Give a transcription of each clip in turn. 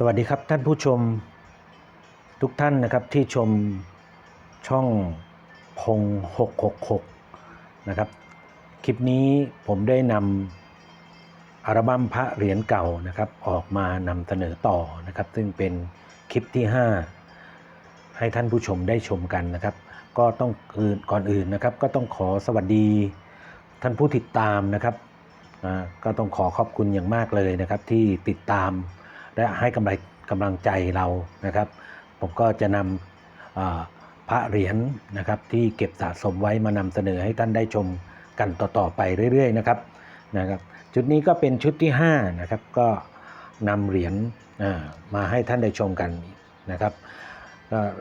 สวัสดีครับท่านผู้ชมทุกท่านนะครับที่ชมช่องพง 666 นะครับ คลิปนี้ผมได้นำอัลบั้มพระเหรียญเก่านะครับออกมานำเสนอต่อนะครับ ซึ่งเป็นคลิปที่ 5 ให้ท่านผู้ชมได้ชมกันนะครับ ก็ต้องอื่นก่อนอื่นนะครับ ก็ต้องขอสวัสดีท่านผู้ติดตามนะครับก็ต้องขอขอบคุณอย่างมากเลยนะครับที่ติดตาม และให้กำลังกำลังใจเรานะครับ ผมก็จะนำพระเหรียญนะครับที่เก็บสะสมไว้มานำเสนอให้ท่านได้ชมกันต่อๆไปเรื่อยๆนะครับนะครับชุดนี้ก็เป็นชุดที่5นะครับก็นำเหรียญมาให้ท่านได้ชมกันนะครับ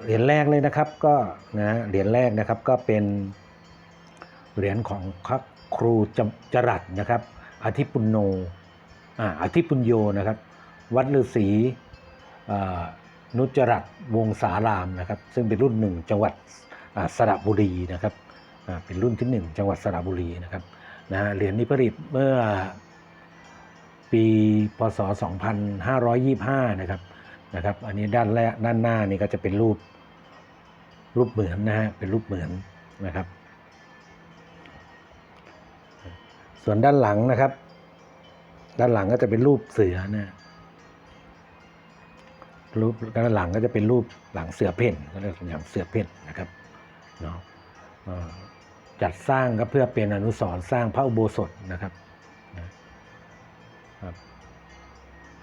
เหรียญแรกเลยนะครับก็นะเหรียญแรกนะครับก็เป็นเหรียญของพระครูจจรัสนะครับอธิปุณโนอ่าอธิปุญโยนะครับ วัดฤาษีนุจรัตวงศารามนะครับ ซึ่งเป็นรุ่นหนึ่งจังหวัดสระบุรีนะครับเป็นรุ่นที่หนึ่งจังหวัดสระบุรีนะครับนะฮะเหรียญนี้ผลิตเมื่อปีพศ 2525 นะครับนะครับ อันนี้ด้านแรกด้านหน้านี่ก็จะเป็นรูปรูปเหมือนนะฮะเป็นรูปเหมือนนะครับ ส่วนด้านหลังนะครับ ด้านหลังก็จะเป็นรูปเสือนะ รูปด้านหลังก็จะเป็นรูปหลังเสือเพ่นก็เรียกอย่างเสือเพ่นนะครับเนาะจัดสร้างก็เพื่อเป็นอนุสรณ์สร้างพระอุโบสถนะครับ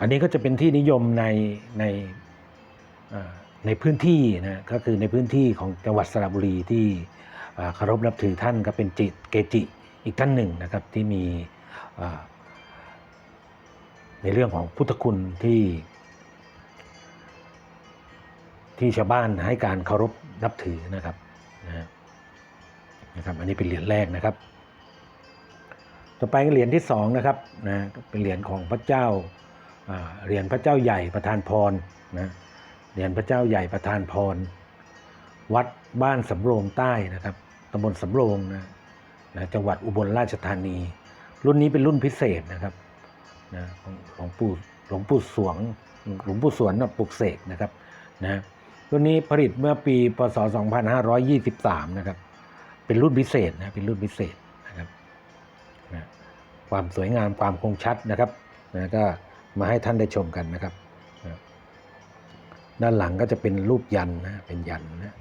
อันนี้ก็จะเป็นที่นิยมในในในพื้นที่นะก็คือในพื้นที่ของจังหวัดสระบุรีที่เคารพนับถือท่านก็เป็นจิตเกจิอีกท่านหนึ่งนะครับที่มีในเรื่องของพุทธคุณที่ ที่ชาวบ้านให้การเคารพนับถือนะครับนะครับ อันนี้เป็นเหรียญแรกนะครับ ต่อไปก็เหรียญที่สองนะครับนะเป็นเหรียญของพระเจ้าอ่าเหรียญพระเจ้าใหญ่ประธานพรนะเหรียญพระเจ้าใหญ่ประธานพร วัดบ้านสำโรงใต้นะครับตำบลสำโรงนะนะจังหวัดอุบลราชธานี รุ่นนี้เป็นรุ่นพิเศษนะครับนะของหลวงปู่หลวงปู่สวงหลวงปู่สวนนะปลุกเสกนะครับนะ รุ่นนี้ผลิตเมื่อปีพศ 2523 นะครับ เป็นรุ่นพิเศษนะเป็นรุ่นพิเศษนะครับนะความสวยงามความคงชัดนะครับนะก็มาให้ท่านได้ชมกันนะครับนะด้านหลังก็จะเป็นรูปยันนะเป็นยันนะ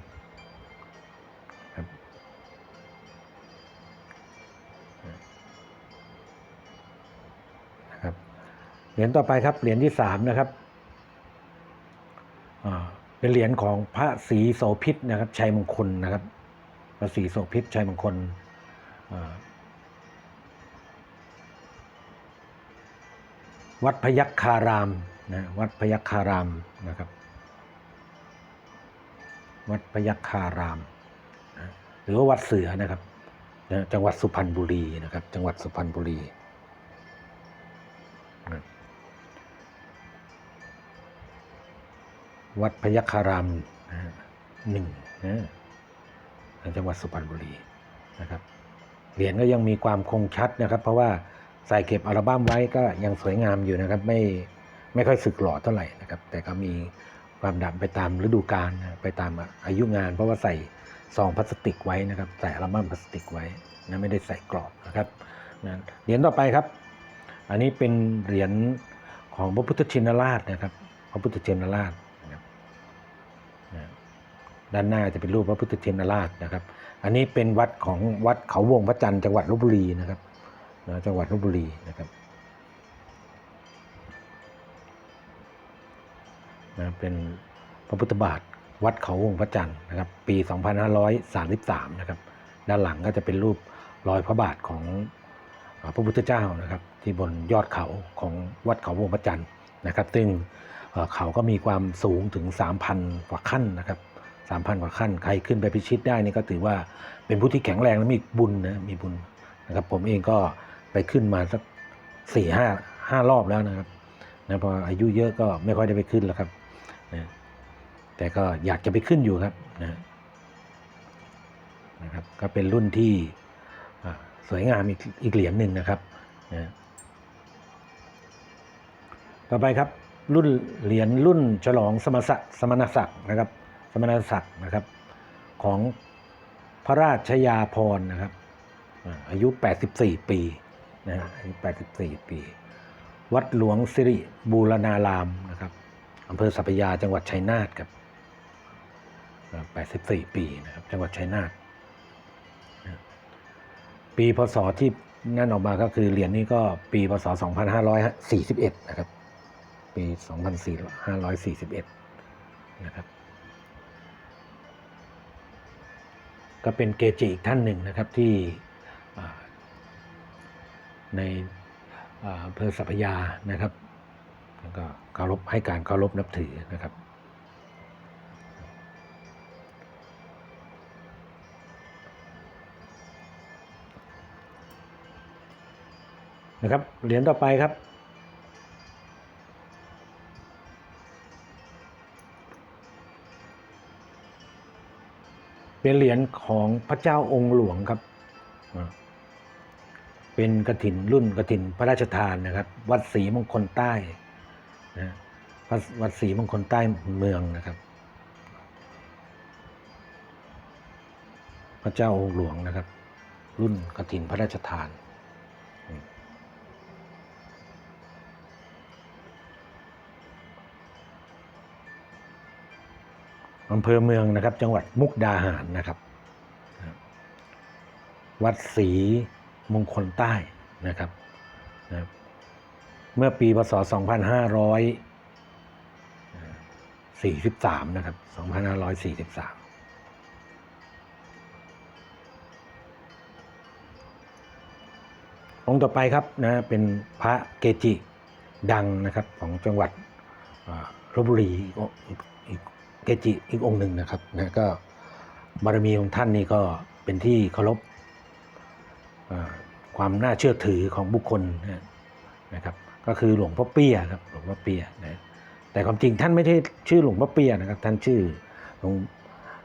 นะครับเหรียญต่อไปครับเหรียญที่สามนะครับอ่า เป็นเหรียญของพระศรีโสพิษนะครับ ชัยมงคลนะครับ พระศรีโสพิษชัยมงคลวัดพยัคฆารามนะวัดพยัคฆารามนะครับ วัดพยัคฆารามนะหรือว่าวัดเสือนะครับนะจังหวัดสุพรรณบุรีนะครับ จังหวัดสุพรรณบุรี วัดพยัคฆารามหนึ่งนะในจังหวัดสุพรรณบุรีนะครับเหรียญก็ยังมีความคงชัดนะครับ เพราะว่าใส่เก็บอัลบั้มไว้ก็ยังสวยงามอยู่นะครับ ไม่ไม่ค่อยสึกหล่อเท่าไหร่นะครับ แต่ก็มีความดำไปตามฤดูกาลนะไปตามอายุงาน เพราะว่าใส่ซองพลาสติกไว้นะครับใส่อัลบั้มพลาสติกไว้นะไม่ได้ใส่กรอบนะครับนะเหรียญต่อไปครับ อันนี้เป็นเหรียญของพระพุทธชินราชนะครับ พระพุทธชินราช ด้านหน้าจะเป็นรูปพระพุทธชินราชนะครับ อันนี้เป็นวัดของวัดเขาวงพระจันทร์จังหวัดลบบุรีนะครับนะจังหวัดลบบุรีนะครับนะเป็นพระพุทธบาทวัดเขาวงพระจันทร์นะครับ ปี 2533 นะครับ ด้านหลังก็จะเป็นรูปรอยพระบาทของพระพุทธเจ้านะครับ ที่บนยอดเขาของวัดเขาวงพระจันทร์นะครับ ซึ่งเอ่อเขาก็มีความสูงถึง 3,000 กว่าขั้นนะครับ 3,000 กว่าขั้น ใครขึ้นไปพิชิตได้นี่ก็ถือว่าเป็นผู้ที่แข็งแรงและมีบุญนะมีบุญนะครับผมเองก็ไปขึ้นมาสักสี่ห้าห้ารอบแล้วนะครับนะพออายุเยอะก็ไม่ค่อยได้ไปขึ้นแล้วครับนะแต่ก็อยากจะไปขึ้นอยู่ครับนะนะครับก็เป็นรุ่นที่สวยงามอีกอีกเหรียญหนึ่งนะครับนะต่อไปครับรุ่นเหรียญรุ่นฉลองสมณศักดิ์สมณศักดิ์นะครับ สมณศักดิ์นะครับ ของพระราชยาพรนะครับ อายุ 84 ปีนะฮะอายุ 84 ปี วัดหลวงสิริบูรณารามนะครับอำเภอสัพยาจังหวัดชัยนาทครับ 84 ปีนะครับ จังหวัดชัยนาทปีพศที่นั่นออกมาก็คือเหรียญนี้ก็ปีพศ 2541 นะครับ ปี2441 นะครับ ก็เป็นเกจิอีกท่านหนึ่งนะครับที่ในอำเภอสัพยานะครับแล้วก็เคารพให้การเคารพนับถือนะครับ นะครับเหรียญต่อไปครับ เป็นเหรียญของพระเจ้าองค์หลวงครับ เป็นกระถินรุ่นกระถินพระราชทานนะครับ วัดศรีมงคลใต้นะวัดวัดศรีมงคลใต้เมืองนะครับ พระเจ้าองค์หลวงนะครับ รุ่นกระถินพระราชทาน อำเภอเมืองนะครับ จังหวัดมุกดาหารนะครับ วัดศรีมงคลใต้นะครับนะเมื่อปีพศ 2543 นะครับ 2543องค์ต่อไปครับนะเป็นพระเกจิดังนะครับของจังหวัดลบบุรีอีก เกจิอีกองค์หนึ่งนะครับนะก็บารมีของท่านนี่ก็เป็นที่เคารพความน่าเชื่อถือของบุคคลนะครับก็คือหลวงพ่อเปียครับหลวงพ่อเปียนะแต่ความจริงท่านไม่ใช่ชื่อหลวงพ่อเปียนะครับท่านชื่อหลวง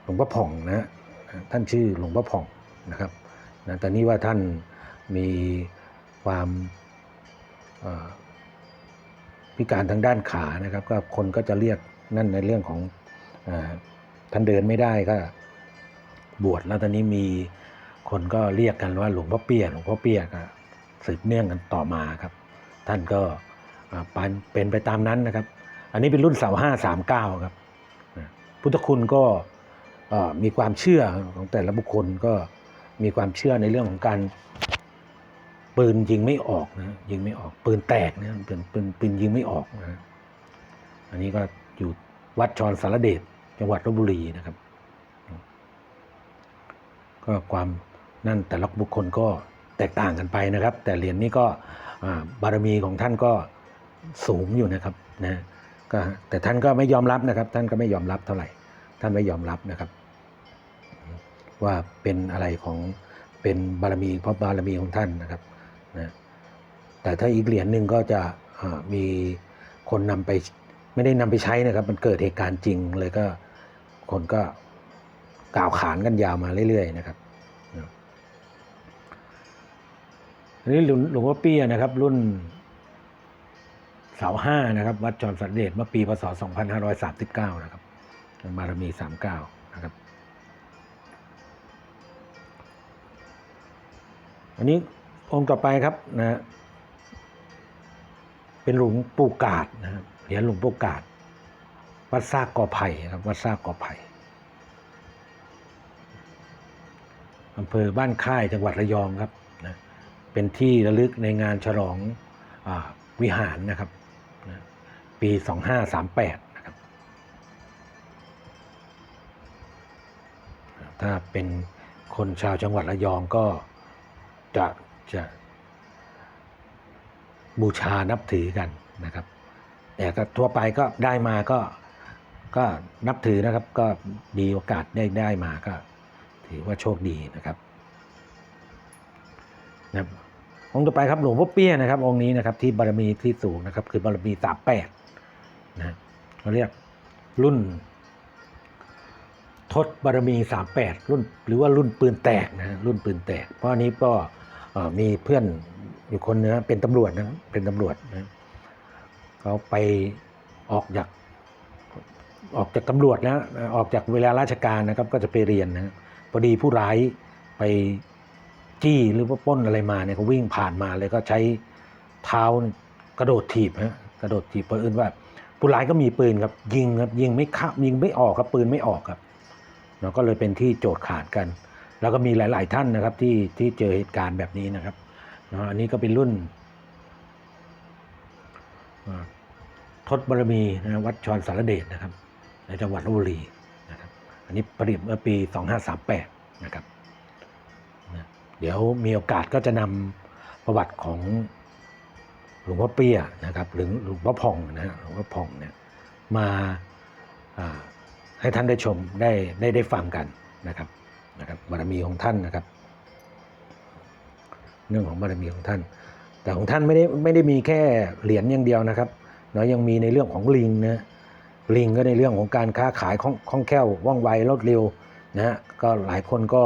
หลวงพ่อผ่องนะท่านชื่อหลวงพ่อผ่องนะครับนะแต่นี่ว่าท่านมีความพิการทางด้านขานะครับ ก็คนก็จะเรียกนั่นในเรื่องของ ท่านเดินไม่ได้ก็บวชแล้วตอนนี้มีคนก็เรียกกันว่าหลวงพ่อเปี้ยหลวงพ่อเปียก็สืบเนื่องกันต่อมาครับ ท่านก็เป็นเป็นไปตามนั้นนะครับ อันนี้เป็นรุ่นเสาห้าสามเก้าครับ พุทธคุณก็มีความเชื่อของแต่ละบุคคลก็มีความเชื่อในเรื่องของการปืนยิงไม่ออกนะยิงไม่ออกปืนแตกนะปืนปืนปืนยิงไม่ออกนะอันนี้ก็อยู่วัดชรสารเดช จังหวัดลบบุรีนะครับ ก็ความนั่นแต่ละบุคคลก็แตกต่างกันไปนะครับ แต่เหรียญนี้ก็บารมีของท่านก็สูงอยู่นะครับนะก็แต่ท่านก็ไม่ยอมรับนะครับ ท่านก็ไม่ยอมรับเท่าไหร่ ท่านไม่ยอมรับนะครับ ว่าเป็นอะไรของเป็นบารมีเพราะบารมีของท่านนะครับนะแต่ถ้าอีกเหรียญหนึ่งก็จะมีคนนำไปไม่ได้นำไปใช้นะครับ มันเกิดเหตุการณ์จริงเลยก็ คนก็กล่าวขานกันยาวมาเรื่อยๆนะครับนะอันนี้หลวงหลวงพ่อเปี้ยนะครับ รุ่นเสาห้านะครับ วัดจอมสันเดชเมื่อปีพศ 2539 นะครับบารมี 39 นะครับ อันนี้องค์ต่อไปครับนะฮะเป็นหลวงปู่กาดนะครับเหรียญหลวงปู่กาด วัดซากกอไผ่ครับวัดซากกอไผ่อำเภอบ้านค่ายจังหวัดระยองครับนะเป็นที่ระลึกในงานฉลองอวิหารนะครับนะปี 2538 นะครับ ถ้าเป็นคนชาวจังหวัดระยองก็จะจะบูชานับถือกันนะครับ แต่ก็ทั่วไปก็ได้มาก็ ก็นับถือนะครับก็มีโอกาสได้ได้มาก็ ถือว่าโชคดีนะครับนะครับองค์ต่อไปครับหลวงพ่อเปี้ยนะครับ องค์นี้นะครับที่บารมีที่สูงนะครับ คือบารมีสามแปดนะเขาเรียกรุ่น ทศบารมี38รุ่น หรือว่ารุ่นปืนแตกนะรุ่นปืนแตก เพราะอันนี้ก็มีเพื่อนอยู่คนนื้อะเป็นตำรวจนะเป็นตำรวจนะเขาไปออกจาก ออกจากตำรวจแล้วออกจากเวลาราชการนะครับก็จะไปเรียนนะพอดีผู้ร้ายไปจี้หรือว่าป้นอะไรมาเนี่ยก็วิ่งผ่านมาเลยก็ใช้เท้ากระโดดถีบฮะกระโดดถีบเพราะอื่นว่า ผู้ร้ายก็มีปืนครับยิงครับยิงไม่เข้ายิงไม่ออกครับปืนไม่ออกครับเนาะก็เลยเป็นที่โจทย์ขาดกัน แล้วก็มีหลาย ๆ ท่านนะครับที่ที่เจอเหตุการณ์แบบนี้นะครับเนาะอันนี้ก็เป็นรุ่นทศบารมีนะวัดชรสารเดชนะครับ ในจังหวัดลบบุรีนะครับอันนี้ผลิตเมื่อปี 2538 นะครับนะเดี๋ยวมีโอกาสก็จะนำประวัติของหลวงพ่อเปี้ยนะครับหรือหลวงพ่อพองนะหลวงพ่อพองเนี่ยมาอ่าให้ท่านได้ชมได้ได้ได้ฟังกันนะครับนะครับบารมีของท่านนะครับ เรื่องของบารมีของท่าน แต่ของท่านไม่ได้ไม่ได้มีแค่เหรียญอย่างเดียวนะครับเนาะยังมีในเรื่องของลิงนะ ลิงก็ในเรื่องของการค้าขายคล่ององแคล่วว่องไวรวดเร็วนะฮะก็หลายคนก็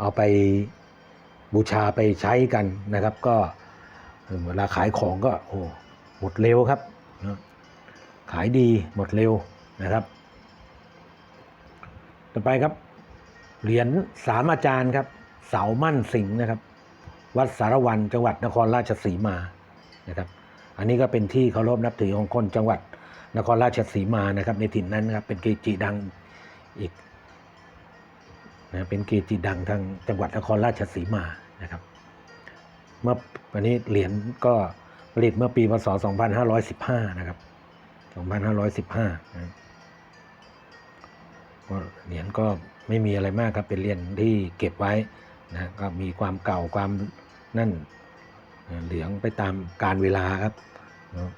เอาไปบูชาไปใช้กันนะครับ ก็เวลาขายของก็โอ้หมดเร็วครับ ขายดีหมดเร็วนะครับ ต่อไปครับ เหรียญสามอาจารย์ครับ เสามั่นสิงห์นะครับ วัดสารวันจังหวัดนครราชสีมานะครับ อันนี้ก็เป็นที่เคารพนับถือของคนจังหวัด นครราชสีมานะครับ ในถิ่นนั้นนะครับเป็นเกจิดังอีกนะเป็นเกจิดังทางจังหวัดนครราชสีมานะครับ เมื่อวันนี้เหรียญก็ผลิตเมื่อปีพศ 2515 นะครับ 2515นะเหรียญก็ไม่มีอะไรมากครับเป็นเหรียญที่เก็บไว้นะก็มีความเก่าความนั่นเหลืองไปตามการเวลาครับนะ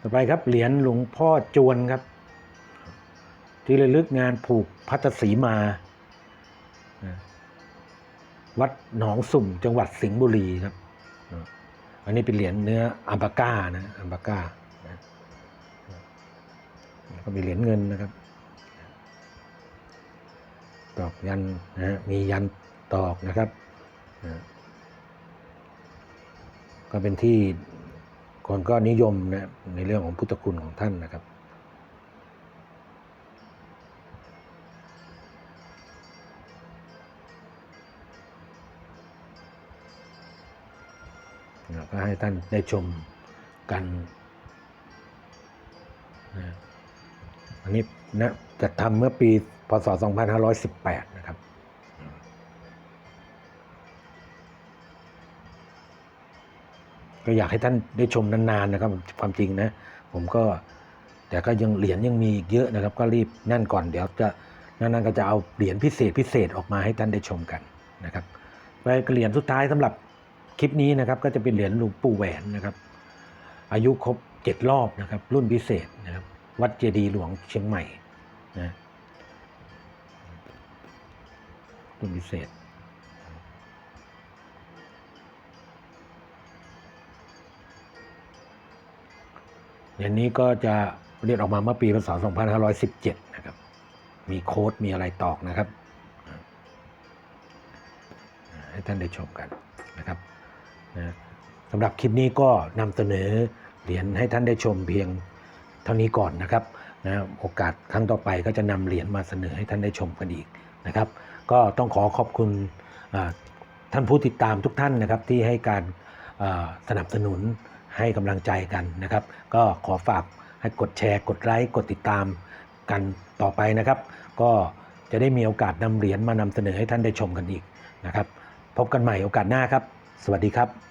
ต่อไปครับเหรียญหลวงพ่อจวนครับ ที่ระลึกงานผูกพัทสีมา วัดหนองสุ่มจังหวัดสิงห์บุรีครับ อันนี้เป็นเหรียญเนื้ออัมปาก้านะอัมปาก้าก็มีเหรียญเงินนะครับตอกยันนะฮะมียันตอกนะครับ ก็เป็นที่ คนก็นิยมนะในเรื่องของพุทธคุณของท่านนะครับ ก็ให้ท่านได้ชมกันนะอันนี้นะจัดทำเมื่อปีพศ 2518 นะครับ ก็อยากให้ท่านได้ชมนานๆนะครับ ความจริงนะ ผมก็แต่ก็ยังเหรียญยังมีอีกเยอะนะครับ ก็รีบนั่นก่อนเดี๋ยวจะนั่นๆก็จะเอาเหรียญพิเศษพิเศษออกมาให้ท่านได้ชมกันนะครับไปเหรียญสุดท้ายสำหรับคลิปนี้นะครับ ก็จะเป็นเหรียญหลวงปู่แหวนนะครับ อายุครบเจ็ดรอบนะครับ รุ่นพิเศษนะครับ วัดเจดีย์หลวงเชียงใหม่นะรุ่นพิเศษ เหรียญนี้ก็จะเรียนออกมาเมื่อปีพศ 2517 นะครับ มีโค้ดมีอะไรตอกนะครับ ให้ท่านได้ชมกันนะครับนะสำหรับคลิปนี้ก็นำเสนอเหรียญให้ท่านได้ชมเพียงเท่านี้ก่อนนะครับนะโอกาสครั้งต่อไปก็จะนำเหรียญมาเสนอให้ท่านได้ชมกันอีกนะครับ ก็ต้องขอขอบคุณท่านผู้ติดตามทุกท่านนะครับที่ให้การสนับสนุน ให้กำลังใจกันนะครับ ก็ขอฝากให้กดแชร์ กดไลค์กดติดตามกันต่อไปนะครับ ก็จะได้มีโอกาสนำเหรียญมานำเสนอให้ท่านได้ชมกันอีกนะครับ พบกันใหม่โอกาสหน้าครับ สวัสดีครับ